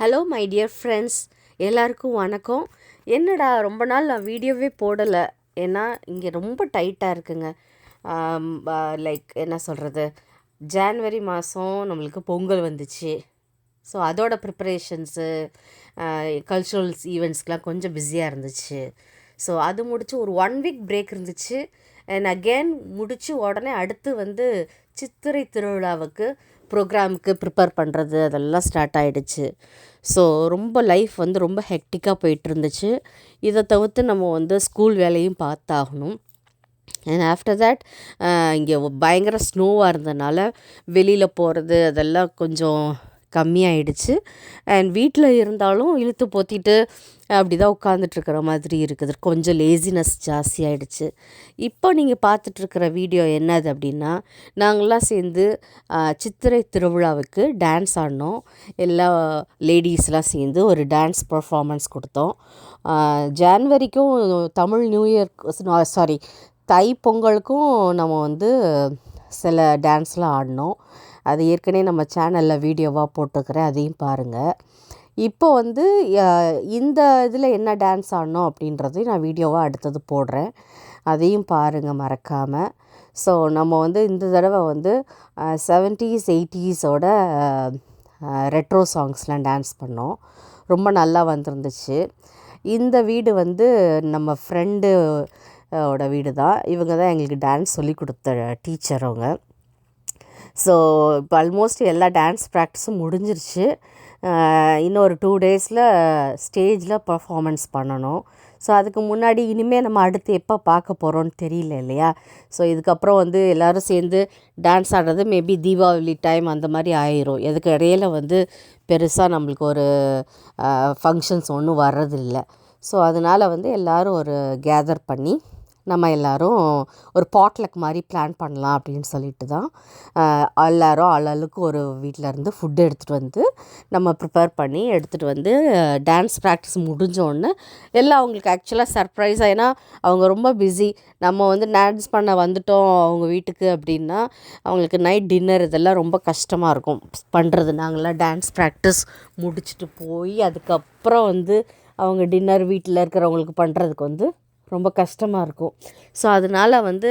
Hello my dear friends எல்லாருக்கும் வணக்கம். என்னடா ரொம்ப நாள் நான் வீடியோவே போடலை. ஏன்னா இங்கே ரொம்ப டைட்டாக இருக்குங்க. லைக் என்ன சொல்கிறது ஜான்வரி மாதம் நம்மளுக்கு பொங்கல் வந்துச்சு. ஸோ அதோட ப்ரிப்பரேஷன்ஸு கல்ச்சுரல்ஸ் ஈவெண்ட்ஸ்க்கெலாம் கொஞ்சம் பிஸியாக இருந்துச்சு. ஸோ அது முடித்து ஒரு ஒன் வீக் பிரேக் இருந்துச்சு. அண்ட் அகெயின் முடித்து உடனே அடுத்து வந்து சித்திரை திருவிழாவுக்கு ப்ரோக்ராமுக்கு ப்ரிப்பேர் பண்ணுறது அதெல்லாம் ஸ்டார்ட் ஆகிடுச்சு ஸோ ரொம்ப லைஃப் வந்து ரொம்ப ஹெக்டிக்காக போயிட்டு இருந்துச்சு இதை தவிர்த்து நம்ம வந்து ஸ்கூல் வேலையும் பார்த்தாகணும். அண்ட் ஆஃப்டர் தேட் இங்கே பயங்கர ஸ்னோவாக இருந்ததுனால வெளியில் போகிறது அதெல்லாம் கொஞ்சம் கம்மியாயிடுச்சு. அண்ட் வீட்டில் இருந்தாலும் இழுத்து போத்திட்டு அப்படி தான் உட்காந்துட்ருக்கிற மாதிரி இருக்குது. கொஞ்சம் லேசினஸ் ஜாஸ்தியாயிடுச்சு. இப்போ நீங்கள் பார்த்துட்ருக்கிற வீடியோ என்னது அப்படின்னா நாங்களாம் சேர்ந்து சித்திரை திருவிழாவுக்கு டான்ஸ் ஆடினோம். எல்லா லேடிஸ்லாம் சேர்ந்து ஒரு டான்ஸ் பர்ஃபாமன்ஸ் கொடுத்தோம். ஜான்வரிக்கும் தமிழ் நியூ இயர் சாரி தை பொங்கலுக்கும் நம்ம வந்து சில டான்ஸ்லாம் ஆடினோம். அது ஏற்கனவே நம்ம சேனலில் வீடியோவாக போட்டுக்கிறேன் அதையும் பாருங்கள் இப்போ வந்து இந்த இதில் என்ன டான்ஸ் ஆடணும் அப்படின்றதையும் நான் வீடியோவாக அடுத்தது போடுறேன். அதையும் பாருங்கள் மறக்காமல் ஸோ நம்ம வந்து இந்த தடவை வந்து செவன்ட்டீஸ் எயிட்டிஸோட ரெட்ரோ சாங்ஸ்லாம் டான்ஸ் பண்ணோம். ரொம்ப நல்லா வந்திருந்துச்சு. இந்த வீடு வந்து நம்ம ஃப்ரெண்டு ஓட வீடு தான் இவங்க தான் எங்களுக்கு டான்ஸ் சொல்லி கொடுத்த டீச்சர் அவங்க ஸோ இப்போ ஆல்மோஸ்ட் எல்லா டான்ஸ் ப்ராக்டிஸும் முடிஞ்சிருச்சு. இன்னும் ஒரு டூ டேஸில் ஸ்டேஜில் பர்ஃபாமன்ஸ் பண்ணணும். ஸோ அதுக்கு முன்னாடி இனிமேல் நம்ம அடுத்து எப்போ பார்க்க போகிறோன்னு தெரியல இல்லையா? ஸோ இதுக்கப்புறம் வந்து எல்லோரும் சேர்ந்து டான்ஸ் ஆடுறது மேபி தீபாவளி டைம் அந்த மாதிரி ஆயிரும். எதுக்கு இடையில வந்து பெருசாக நம்மளுக்கு ஒரு ஃபங்க்ஷன்ஸ் ஒன்றும் வர்றதில்லை. ஸோ அதனால் வந்து எல்லோரும் ஒரு கேதர் பண்ணி நம்ம எல்லோரும் ஒரு பாட்லக் மாதிரி பிளான் பண்ணலாம் அப்படின்னு சொல்லிட்டு தான் எல்லோரும் ஆளாளுக்கு ஒரு வீட்டிலேருந்து ஃபுட்டு எடுத்துகிட்டு வந்து நம்ம ப்ரிப்பேர் பண்ணி எடுத்துகிட்டு வந்து டான்ஸ் ப்ராக்டிஸ் முடிஞ்சோடனே எல்லாம் அவங்களுக்கு ஆக்சுவலாக சர்ப்ரைஸாக ஏன்னா அவங்க ரொம்ப பிஸி நம்ம வந்து டான்ஸ் பண்ண வந்துட்டோம் அவங்க வீட்டுக்கு அப்படின்னா அவங்களுக்கு நைட் டின்னர் இதெல்லாம் ரொம்ப கஷ்டமாக இருக்கும். பண்ணுறது நாங்களாம் டான்ஸ் ப்ராக்டிஸ் முடிச்சுட்டு போய் அதுக்கப்புறம் வந்து அவங்க டின்னர் வீட்டில் இருக்கிறவங்களுக்கு பண்ணுறதுக்கு வந்து ரொம்ப கஷ்டமாக இருக்கும். ஸோ அதனால் வந்து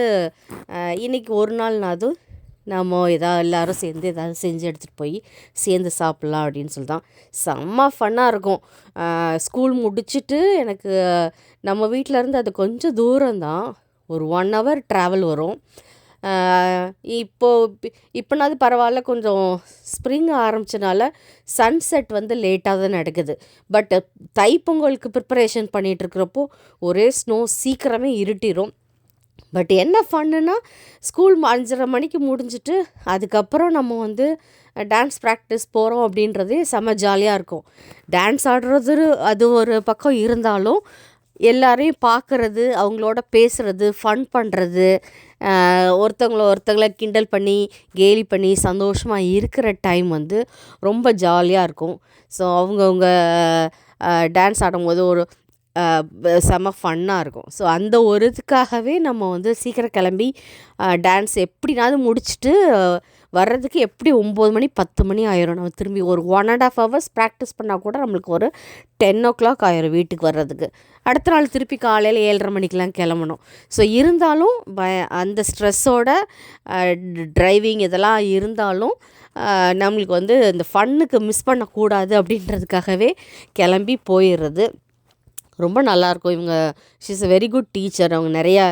இன்றைக்கி ஒரு நாள்னாவது நம்ம எதாவது எல்லோரும் சேர்ந்து எதாவது செஞ்சு எடுத்துகிட்டு போய் சேர்ந்து சாப்பிட்லாம் அப்படின்னு சொல்லி தான் செம்ம ஃபன்னாக இருக்கும். ஸ்கூல் முடிச்சுட்டு எனக்கு நம்ம வீட்டிலேருந்து அது கொஞ்சம் தூரம்தான். ஒரு ஒன் ஹவர் ட்ராவல் வரும். இப்போது இப்போனாவது பரவாயில்ல கொஞ்சம் ஸ்ப்ரிங் ஆரம்பிச்சனால சன்செட் வந்து லேட்டாக தான் நடக்குது. பட் தைப்பொங்கலுக்கு ப்ரிப்பரேஷன் பண்ணிகிட்ருக்கிறப்போ ஒரே ஸ்னோ சீக்கிரமே இருட்டிடும் பட் என்ன ஃபன்னுனா ஸ்கூல் அஞ்சரை மணிக்கு முடிஞ்சிட்டு அதுக்கப்புறம் நம்ம வந்து டான்ஸ் ப்ராக்டிஸ் போகிறோம் அப்படின்றதே செம்ம ஜாலியாக இருக்கும். டான்ஸ் ஆடுறது அது ஒரு பக்கம் இருந்தாலும் எல்லாரையும் பார்க்குறது அவங்களோட பேசுகிறது ஃபன் பண்ணுறது ஒருத்தவங்கள ஒருத்தவங்கள கிண்டல் பண்ணி கேலி பண்ணி சந்தோஷமாக இருக்கிற டைம் வந்து ரொம்ப ஜாலியாக இருக்கும். ஸோ அவங்கவுங்க டான்ஸ் ஆடும்போது ஒரு செம ஃபன்னாக இருக்கும். ஸோ அந்த ஒரு இதுக்காகவே நம்ம வந்து சீக்கிரம் கிளம்பி டான்ஸ் எப்படினாவது முடிச்சுட்டு வர்றதுக்கு எப்படி ஒம்பது மணி பத்து மணி ஆயிரும். நம்ம திரும்பி ஒரு one and half hours practice பண்ணால் கூட நம்மளுக்கு ஒரு டென் ஓ கிளாக் ஆயிரும் வீட்டுக்கு வர்றதுக்கு. அடுத்த நாள் திருப்பி காலையில் ஏழரை மணிக்கெலாம் கிளம்பணும். ஸோ இருந்தாலும் ப அந்த ஸ்ட்ரெஸ்ஸோட ட்ரைவிங் இதெல்லாம் இருந்தாலும் நம்மளுக்கு வந்து இந்த ஃபன்னுக்கு மிஸ் பண்ணக்கூடாது அப்படின்றதுக்காகவே கிளம்பி போயிடுறது. ரொம்ப நல்லாயிருக்கும். இவங்க she's a very good teacher அவங்க நிறையா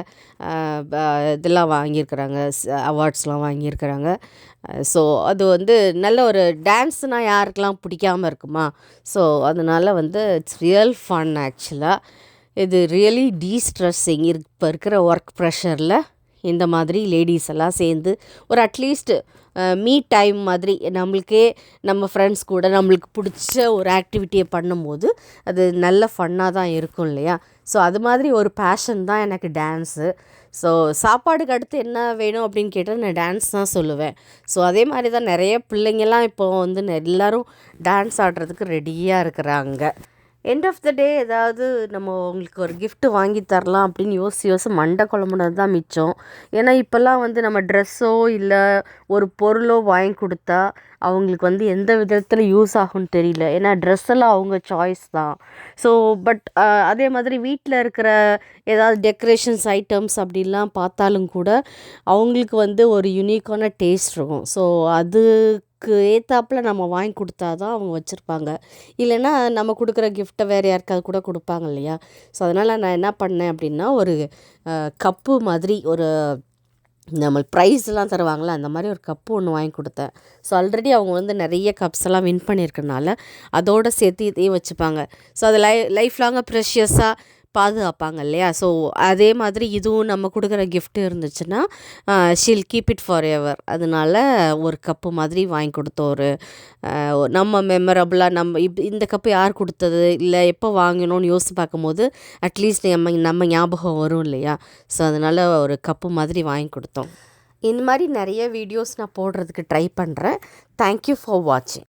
இதெல்லாம் வாங்கியிருக்கிறாங்க. அவார்ட்ஸ்லாம் வாங்கியிருக்கிறாங்க. ஸோ அது வந்து நல்ல ஒரு டான்ஸ்னால் யாருக்கெல்லாம் பிடிக்காமல் இருக்குமா? ஸோ அதனால் வந்து இட்ஸ் ரியல் ஃபன் ஆக்சுவலாக இது ரியலி டீஸ்ட்ரெஸ்ஸிங் இப்போ இருக்கிற ஒர்க் ப்ரெஷரில் இந்த மாதிரி லேடிஸ் எல்லாம் சேர்ந்து ஒரு அட்லீஸ்ட் மீ டைம் மாதிரி நம்மளுக்கே நம்ம ஃப்ரெண்ட்ஸ் கூட நம்மளுக்கு பிடிச்ச ஒரு ஆக்டிவிட்டியை பண்ணும்போது அது நல்ல ஃபன்னாக தான் இருக்கும் இல்லையா? ஸோ அது மாதிரி ஒரு பேஷன் தான் எனக்கு டான்ஸு ஸோ சாப்பாடுக்கு அடுத்து என்ன வேணும் அப்படின்னு கேட்டால் நான் டான்ஸ் தான் சொல்லுவேன். ஸோ அதே மாதிரி தான் நிறைய பிள்ளைங்கள்லாம் இப்போ வந்து எல்லோரும் டான்ஸ் ஆடுறதுக்கு ரெடியாக இருக்கிறாங்க. எண்ட் ஆஃப் த டே ஏதாவது நம்ம அவங்களுக்கு ஒரு கிஃப்ட்டு வாங்கி தரலாம் அப்படின்னு யோசிச்சு யோசிச்சு மண்டை குழம்புனது தான் மிச்சம். ஏன்னா இப்போல்லாம் வந்து நம்ம ட்ரெஸ்ஸோ இல்லை ஒரு பொருளோ வாங்கி கொடுத்தா அவங்களுக்கு வந்து எந்த விதத்தில் யூஸ் ஆகும்னு தெரியல. ஏன்னா ட்ரெஸ் எல்லாம் அவங்க சாய்ஸ் தான். ஸோ பட் அதே மாதிரி வீட்டில் இருக்கிற ஏதாவது டெக்கரேஷன்ஸ் ஐட்டம்ஸ் அப்படிலாம் பார்த்தாலும் கூட அவங்களுக்கு வந்து ஒரு யுனிக்கான டேஸ்ட் இருக்கும். ஸோ அது அதுக்கு ஏத்தாப்புல நம்ம வாங்கி கொடுத்தா தான் அவங்க வச்சுருப்பாங்க. இல்லைன்னா நம்ம கொடுக்குற கிஃப்ட்டை வேறு யாருக்காவது கூட கொடுப்பாங்க இல்லையா? ஸோ அதனால் நான் என்ன பண்ணேன் அப்படின்னா ஒரு கப்பு மாதிரி ஒரு நம்ம ப்ரைஸ்லாம் தருவாங்களே அந்த மாதிரி ஒரு கப்பு ஒன்று வாங்கி கொடுத்தேன். ஸோ ஆல்ரெடி அவங்க வந்து நிறைய கப்ஸ் எல்லாம் வின் பண்ணியிருக்கனால அதோட சேர்த்து இதையும் வச்சுப்பாங்க. ஸோ அது லை லைஃப் லாங்காக ப்ரெஷியஸாக பாதுகாப்பாங்க இல்லையா? ஸோ அதே மாதிரி இதுவும் நம்ம கொடுக்குற கிஃப்ட் இருந்துச்சுன்னா she'll keep it forever அதனால ஒரு கப்பு மாதிரி வாங்கி கொடுத்தோம் ஒரு நம்ம மெமரபுளாக நம்ம இப் இந்த கப்பு யார் கொடுத்தது? இல்லை எப்போ வாங்கினோன்னு யோசித்து பார்க்கும்போது அட்லீஸ்ட் நம்ம நம்ம ஞாபகம் வரும் இல்லையா? ஸோ அதனால் ஒரு கப்பு மாதிரி வாங்கி கொடுத்தோம். இந்த மாதிரி நிறைய வீடியோஸ் நான் போடுறதுக்கு ட்ரை பண்ணுறேன் தேங்க்யூ ஃபார் வாட்சிங்